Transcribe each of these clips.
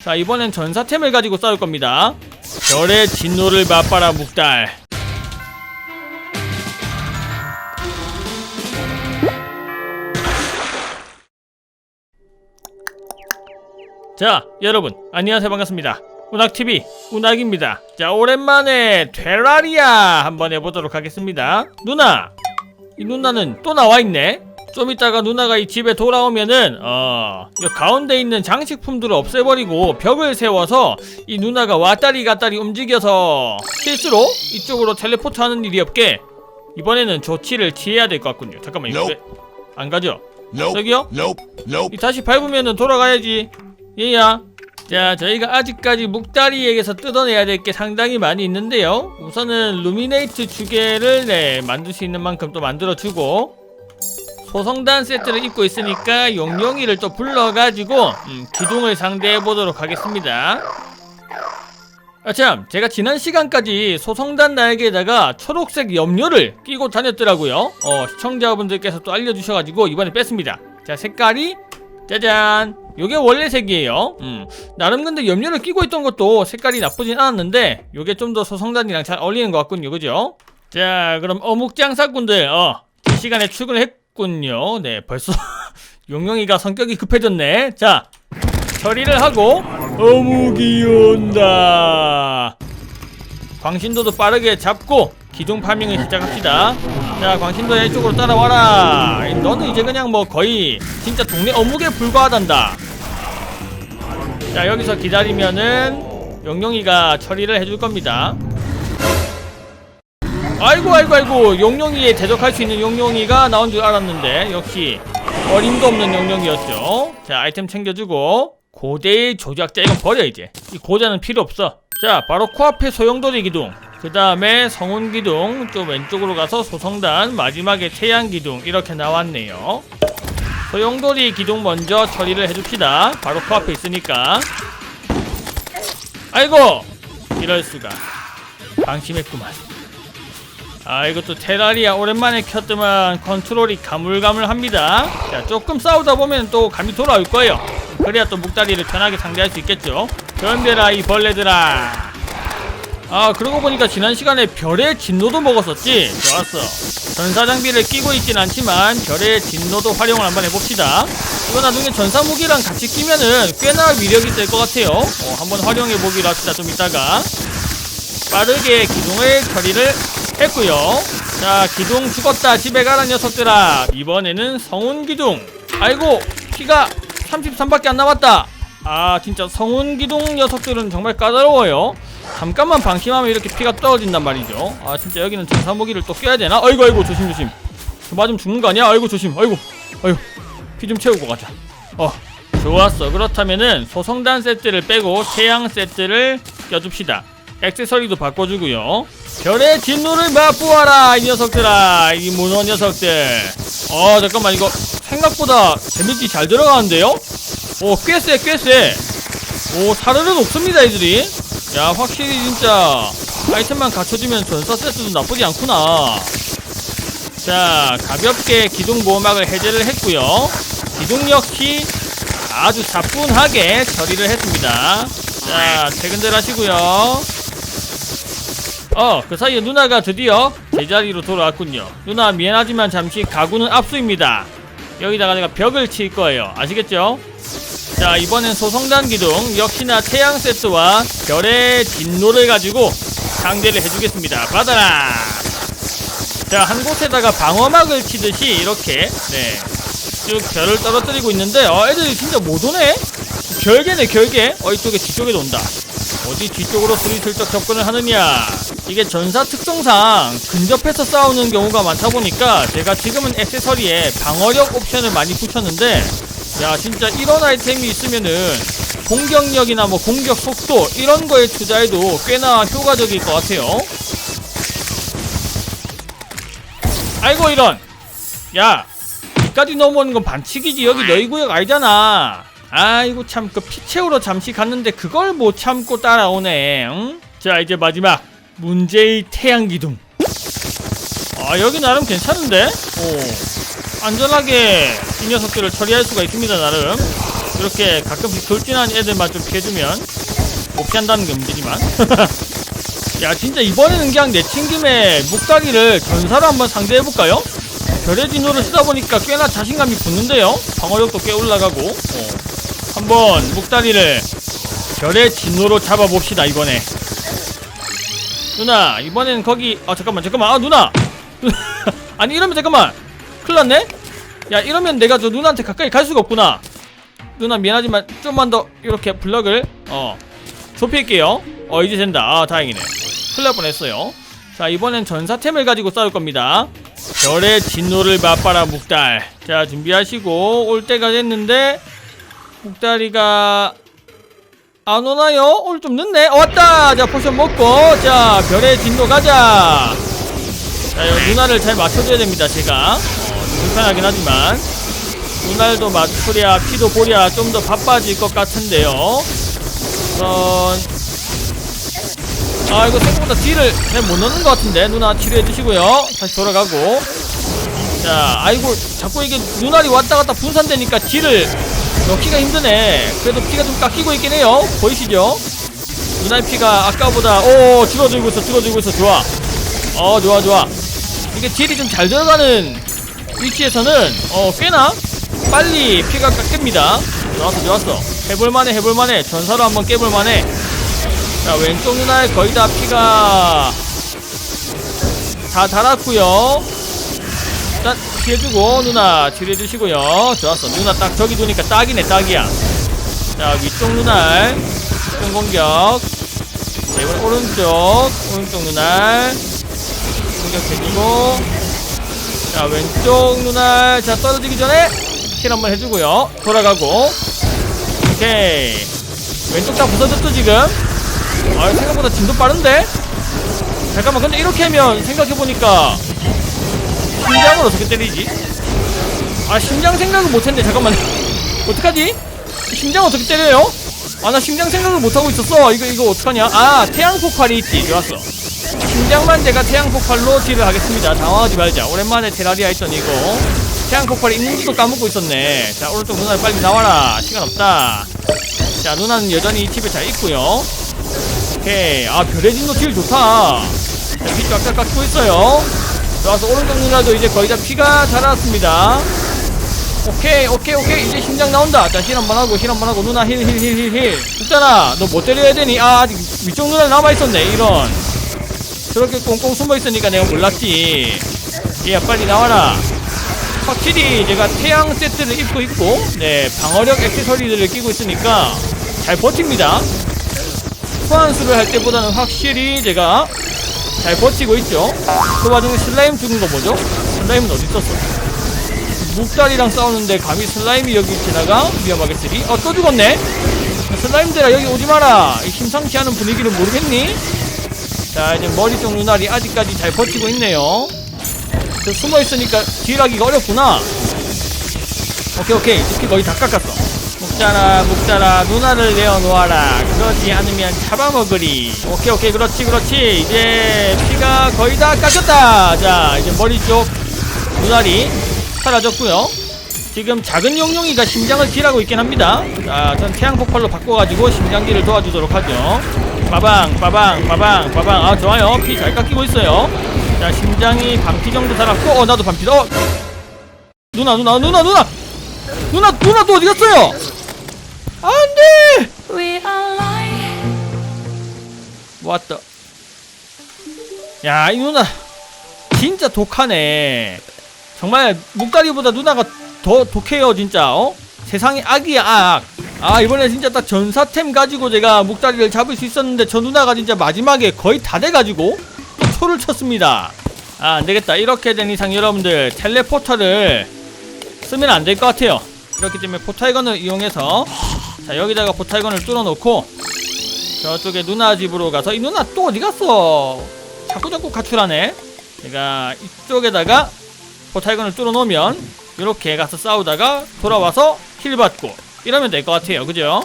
자 이번엔 전사템을 가지고 싸울 겁니다. 별의 진노를 맛봐라 묵달. 자 여러분 안녕하세요. 반갑습니다. 운학TV 운학입니다. 자 오랜만에 테라리아 한번 해보도록 하겠습니다. 누나 이 누나는 또 나와있네 좀 이따가 누나가 이 집에 돌아오면은 어, 이 가운데 있는 장식품들을 없애버리고 벽을 세워서 이 누나가 왔다리 갔다리 움직여서 실수로 이쪽으로 텔레포트 하는 일이 없게 이번에는 조치를 취해야 될 것 같군요 잠깐만 이거 왜안 가죠? Nope. 저기요? Nope. 다시 밟으면은 돌아가야지 얘야 자 저희가 아직까지 묵다리에게서 뜯어내야 될 게 상당히 많이 있는데요 우선은 루미네이트 주개를 네 만들 수 있는 만큼 또 만들어주고 소성단 세트를 입고 있으니까 용용이를 또 불러가지고 음, 기둥을 상대해 보도록 하겠습니다. 아참 제가 지난 시간까지 소성단 날개에다가 초록색 염료를 끼고 다녔더라고요. 어 시청자분들께서 또 알려주셔가지고 이번에 뺐습니다. 자 색깔이 짜잔. 요게 원래 색이에요. 음 나름 근데 염료를 끼고 있던 것도 색깔이 나쁘진 않았는데 요게 좀 더 소성단이랑 잘 어울리는 것 같군요. 그죠? 자 그럼 어묵장사꾼들 어이 시간에 출근을 했 군요. 네 벌써 용용이가 성격이 급해졌네. 자 처리를 하고 어묵이 온다. 광신도도 빠르게 잡고 기둥 파밍을 시작합시다. 자 광신도야 이쪽으로 따라와라. 너는 이제 그냥 뭐 거의 진짜 동네 어묵에 불과하단다. 자 여기서 기다리면은 용용이가 처리를 해줄 겁니다 아이고 아이고 아이고. 용용이에 대적할 수 있는 용용이가 나온 줄 알았는데 역시 어림도 없는 용용이었죠. 자 아이템 챙겨주고 고대의 조작자 이건 버려 이제. 이 고자는 필요 없어. 자 바로 코앞에 소용돌이 기둥. 그 다음에 성운 기둥 좀 왼쪽으로 가서 소성단 마지막에 태양 기둥 이렇게 나왔네요. 소용돌이 기둥 먼저 처리를 해줍시다. 바로 코앞에 있으니까. 아이고 이럴수가. 방심했구만 아 이것도 테라리아 오랜만에 켰더만 컨트롤이 가물가물합니다. 자 조금 싸우다 보면 또 감이 돌아올 거예요. 그래야 또 묵다리를 편하게 상대할 수 있겠죠. 덤벼라 이 벌레들아. 아 그러고 보니까 지난 시간에 별의 진노도 먹었었지. 좋았어. 전사 장비를 끼고 있진 않지만 별의 진노도 활용을 한번 해봅시다. 이거 나중에 전사 무기랑 같이 끼면은 꽤나 위력이 될 것 같아요. 어, 한번 활용해 보기로 합시다 좀 이따가. 빠르게 기둥을 처리를 했고요. 자 기둥 죽었다. 집에 가라 녀석들아. 이번에는 성운 기둥. 아이고 피가 33밖에 안 남았다. 아 진짜 성운 기둥 녀석들은 정말 까다로워요. 잠깐만 방심하면 이렇게 피가 떨어진단 말이죠. 아 진짜 여기는 전사무기를 또 껴야 되나? 아이고 아이고 조심 조심. 저 맞으면 죽는 거 아니야? 아이고 조심. 아이고 아이고. 피 좀 채우고 가자. 어 좋았어. 그렇다면은 소성단 세트를 빼고 태양 세트를 껴줍시다 액세서리도 바꿔주고요. 별의 진노를 맛보아라 이 녀석들아. 이 문어 녀석들. 어 잠깐만 이거 생각보다 데미지 잘 들어가는데요? 오꽤쎄꽤쎄오 사르르 높습니다 이들이. 야 확실히 진짜 아이템만 갖춰주면 전사 세트도 나쁘지 않구나. 자 가볍게 기둥 보호막을 해제를 했고요. 기둥 역시 아주 차분하게 처리를 했습니다. 자 퇴근들 하시고요 어, 그 사이에 누나가 드디어 제자리로 돌아왔군요. 누나 미안하지만 잠시 가구는 압수입니다. 여기다가 내가 벽을 칠 거예요. 아시겠죠? 자, 이번엔 소성단 기둥 역시나 태양 세트와 별의 진노를 가지고 상대를 해주겠습니다. 받아라! 자, 한 곳에다가 방어막을 치듯이 이렇게, 네. 쭉 별을 떨어뜨리고 있는데, 어, 애들이 진짜 못 오네? 결계네, 결계. 어, 이쪽에 뒤쪽에도 온다. 어디 뒤쪽으로 스리슬쩍 접근을 하느냐. 이게 전사 특성상 근접해서 싸우는 경우가 많다 보니까 제가 지금은 액세서리에 방어력 옵션을 많이 붙였는데 야 진짜 이런 아이템이 있으면은 공격력이나 뭐 공격 속도 이런 거에 투자해도 꽤나 효과적일 것 같아요. 아이고 이런. 야 여기까지 넘어오는 건 반칙이지. 여기 너희 구역 아니잖아 아이고 참 그 피 채우러 잠시 갔는데 그걸 못 참고 따라오네 응? 자 이제 마지막 문제의 태양 기둥 아 여기 나름 괜찮은데? 오 안전하게 이 녀석들을 처리할 수가 있습니다 나름 이렇게 가끔씩 돌진하는 애들만 좀 피해주면 못 피한다는 게 문제지만 야 진짜 이번에는 그냥 내친 김에 묵다리를 전사로 한번 상대해볼까요? 별의 진노를 쓰다 보니까 꽤나 자신감이 붙는데요 방어력도 꽤 올라가고 어. 한번 묵다리를 별의 진노로 잡아봅시다 이번에. 누나 이번엔 거기 아 잠깐만 잠깐만. 아 누나! 아니 이러면 잠깐만. 큰일났네? 야 이러면 내가 저 누나한테 가까이 갈 수가 없구나. 누나 미안하지만 좀만 더 이렇게 블럭을 어 좁힐게요. 어 이제 된다. 아 다행이네. 큰일 날 뻔했어요. 자 이번엔 전사템을 가지고 싸울 겁니다. 별의 진노를 맛봐라 묵달. 자 준비하시고 올 때가 됐는데 묵달이가 안 오나요? 오늘 좀 늦네. 어, 왔다! 자 포션 먹고. 자 별의 진노 가자. 자 이거 누나를 잘 맞춰줘야 됩니다 제가. 어, 좀 불편하긴 하지만. 눈알도 맞추랴 피도 보랴 좀 더 바빠질 것 같은데요. 우선 아 이거 생각보다 딜을 잘 못 넣는 것 같은데? 누나 치료해 주시고요. 다시 돌아가고. 자 아이고 자꾸 이게 눈알이 왔다 갔다 분산되니까 딜을 넣기가 힘드네. 그래도 피가 좀 깎이고 있긴 해요. 보이시죠? 눈알 피가 아까보다 오 줄어들고 있어 줄어들고 있어. 좋아. 어 좋아 좋아. 이게 딜이 좀 잘 들어가는 위치에서는 어 꽤나 빨리 피가 깎입니다. 좋았어 좋았어. 해볼만해 해볼만해. 전사로 한번 깨볼만해. 자 왼쪽 눈알 거의 다 피가 다 달았고요. 일단 피해주고 누나 치료해주시고요. 좋았어. 누나 딱 저기 두니까 딱이네 딱이야. 자 위쪽 눈알 큰 공격. 자 이번 오른쪽 오른쪽 눈알 공격해주고. 자 왼쪽 눈알 자 떨어지기 전에 킬 한번 해주고요. 돌아가고. 오케이. 왼쪽 다 부서졌죠 지금? 아 생각보다 진도 빠른데? 잠깐만 근데 이렇게 하면 생각해보니까 심장을 어떻게 때리지? 아 심장 생각을 못했네. 잠깐만. 어떡하지? 심장 어떻게 때려요? 아 나 심장 생각을 못하고 있었어. 이거 이거 어떡하냐? 아 태양 폭발이 있지. 좋았어. 심장만 제가 태양 폭발로 딜을 하겠습니다. 당황하지 말자. 오랜만에 테라리아 했더니 이거. 태양 폭발이 있는지도 까먹고 있었네. 자 오른쪽 누나 빨리 나와라. 시간 없다. 자 누나는 여전히 이 팁에 잘 있고요. 오케이. 아 별의 진도 딜 좋다. 자, 피 쫙쫙 깎고 있어요 좋아서 오른쪽 누나도 이제 거의 다 피가 자랐습니다. 오케이 오케이 오케이. 이제 심장 나온다. 자힐 한 번 하고 힐 한 번 하고. 누나 힐 힐 힐 힐힐. 있잖아. 너 못 때려야 되니? 아 아직 위쪽 누나 남아있었네. 이런. 저렇게 꽁꽁 숨어있으니까 내가 몰랐지. 얘야 빨리 나와라. 확실히 제가 태양 세트를 입고 있고 네 방어력 액세서리들을 끼고 있으니까 잘 버팁니다. 소환수를 할 때보다는 확실히 제가 잘 버티고 있죠 그 와중에 슬라임 죽은 거 뭐죠? 슬라임은 어디 있었어? 묵다리랑 싸우는데 감히 슬라임이 여기 지나가? 위험하겠으리? 어또 죽었네? 슬라임들아 여기 오지 마라 이 심상치 않은 분위기를 모르겠니? 자 이제 머리 쪽 눈알이 아직까지 잘 버티고 있네요 저 숨어있으니까 딜하기가 어렵구나 오케이 오케이 이렇게 거의 다 깎았어 묵자라 묵자라 누나를 내어놓아라. 그러지 않으면 잡아먹으리. 오케이 오케이. 그렇지 그렇지. 이제 피가 거의 다 깎였다. 자 이제 머리 쪽 눈알이 사라졌고요. 지금 작은 용룡이가 심장을 딜하고 있긴 합니다. 자전 태양 폭발로 바꿔가지고 심장 딜을 도와주도록 하죠. 빠방 빠방 빠방 빠방. 아 좋아요. 피 잘 깎이고 있어요. 자 심장이 반피 정도 살았고 어 나도 반피 어 누나 누나 누나 누나! 누나 누나 또 어디 갔어요 안돼. 왔다. 야 이 누나. 진짜 독하네. 정말 묵다리보다 누나가 더 독해요 진짜 어? 세상에 악이야 악. 아 이번에 진짜 딱 전사템 가지고 제가 묵다리를 잡을 수 있었는데 저 누나가 진짜 마지막에 거의 다 돼가지고 또 초를 쳤습니다. 아 안되겠다. 이렇게 된 이상 여러분들 텔레포터를 쓰면 안 될 것 같아요. 그렇기 때문에 포탈건을 이용해서 자 여기다가 포탈건을 뚫어놓고 저쪽에 누나 집으로 가서 이 누나 또 어디 갔어? 자꾸 자꾸 가출하네. 제가 이쪽에다가 포탈건을 뚫어놓으면 이렇게 가서 싸우다가 돌아와서 힐 받고 이러면 될 것 같아요. 그죠?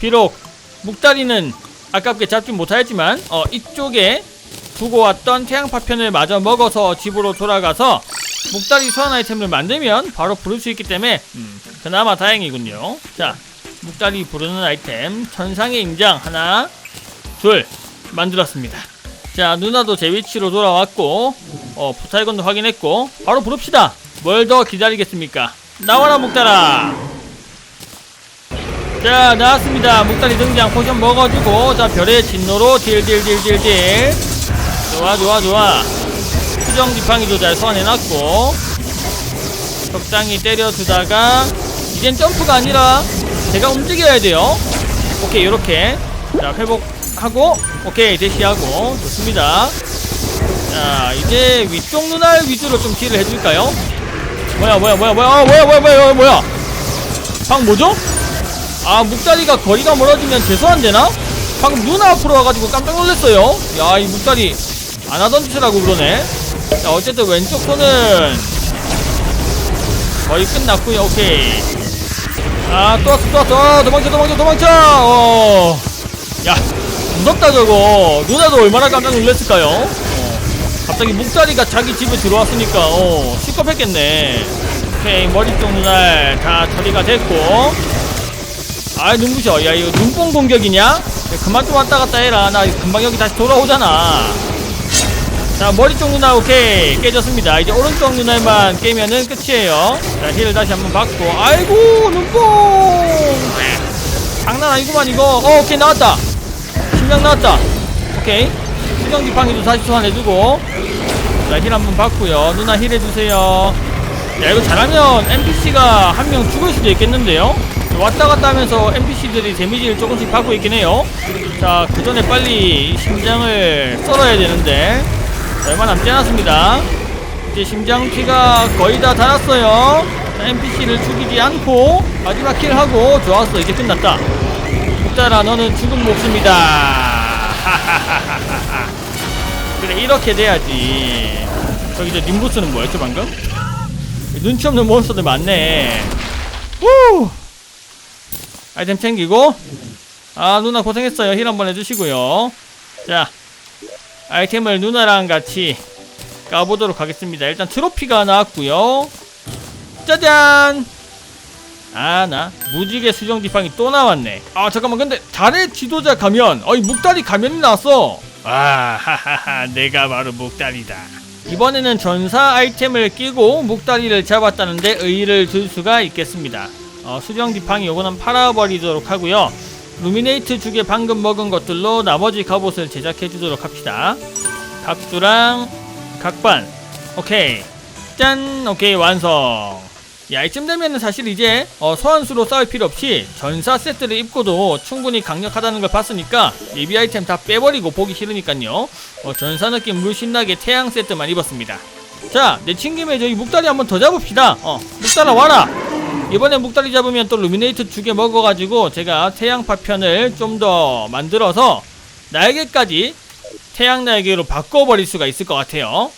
비록 묵다리는 아깝게 잡지 못하였지만 어 이쪽에 두고 왔던 태양 파편을 마저 먹어서 집으로 돌아가서 묵다리 소환 아이템을 만들면 바로 부를 수 있기 때문에 음, 그나마 다행이군요. 자 묵다리 부르는 아이템 천상의 임장 하나 둘 만들었습니다. 자 누나도 제 위치로 돌아왔고 어 포탈건도 확인했고 바로 부릅시다. 뭘 더 기다리겠습니까? 나와라 묵다라! 자 나왔습니다. 묵다리 등장 포션 먹어주고 자 별의 진노로 딜딜딜딜딜. 좋아 좋아 좋아. 수정 지팡이도 잘 소환해놨고 적당히 때려주다가 이젠 점프가 아니라 제가 움직여야 돼요. 오케이 요렇게. 자 회복하고 오케이 대시하고. 좋습니다. 자 이제 위쪽 눈알 위주로 좀 딜을 해줄까요? 뭐야 뭐야 뭐야 뭐야 아, 뭐야 뭐야 뭐야 뭐야 방 뭐죠? 아 묵다리가 거리가 멀어지면 죄송한데나? 방금 누나 앞으로 와가지고 깜짝 놀랐어요. 야 이 묵다리. 안 하던 짓을 하고 그러네. 자 어쨌든 왼쪽 손은 거의 끝났고요. 오케이 아 또 왔어 또 왔어. 아, 도망쳐 도망쳐 도망쳐. 어. 야 무섭다 저거. 누나도 얼마나 깜짝 놀랐을까요? 어. 갑자기 묵다리가 자기 집에 들어왔으니까 어. 시겁했겠네. 오케이 머리 쪽 눈알 다 처리가 됐고. 아 눈부셔. 야 이거 눈뽕 공격이냐? 야, 그만 좀 왔다 갔다 해라. 나 금방 여기 다시 돌아오잖아 자 머리 쪽 눈알 오케이. 깨졌습니다. 이제 오른쪽 눈알만 깨면은 끝이에요. 자 힐을 다시 한번 받고. 아이고 눈뽕! 장난 아니구만 이거. 어 오케이 나왔다. 심장 나왔다. 오케이. 수정 지팡이도 다시 소환해주고. 자 힐 한번 받고요. 누나 힐 해주세요. 야 이거 잘하면 NPC가 한 명 죽을 수도 있겠는데요? 왔다 갔다 하면서 NPC들이 데미지를 조금씩 받고 있긴 해요. 자 그 전에 빨리 이 심장을 썰어야 되는데. 자, 얼마 남지 않았습니다. 이제 심장 피가 거의 다 닳았어요. 자, NPC를 죽이지 않고 마지막 킬하고 좋았어. 이제 끝났다. 목자라 너는 죽은 목숨이다. 그래 이렇게 돼야지. 저기 저 님부스는 뭐였죠 방금? 눈치 없는 몬스터들 많네. 후 아이템 챙기고. 아 누나 고생했어요. 힐 한번 해주시고요. 자 아이템을 누나랑 같이 까보도록 하겠습니다. 일단 트로피가 나왔고요. 짜잔! 아 나. 무지개 수정 지팡이 또 나왔네. 아 잠깐만. 근데 달의 지도자 가면 어이 묵다리 가면이 나왔어. 아 하하하. 내가 바로 묵다리다. 이번에는 전사 아이템을 끼고 묵다리를 잡았다는데 의의를 둘 수가 있겠습니다. 어, 수정 지팡이 요거는 팔아버리도록 하고요 루미네이트 주게 방금 먹은 것들로 나머지 갑옷을 제작해 주도록 합시다. 각두랑 각반. 오케이. 짠. 오케이. 완성. 야 이쯤 되면은 사실 이제 어, 소환수로 싸울 필요 없이 전사 세트를 입고도 충분히 강력하다는 걸 봤으니까 예비 아이템 다 빼버리고 보기 싫으니까요. 어, 전사 느낌 물씬나게 태양 세트만 입었습니다. 자 내친김에 저희 묵다리 한번 더 잡읍시다. 어 묵다라 와라 이번에 묵다리 잡으면 또 루미네이트 두 개 먹어가지고 제가 태양 파 편을 좀 더 만들어서 날개까지 태양 날개로 바꿔버릴 수가 있을 것 같아요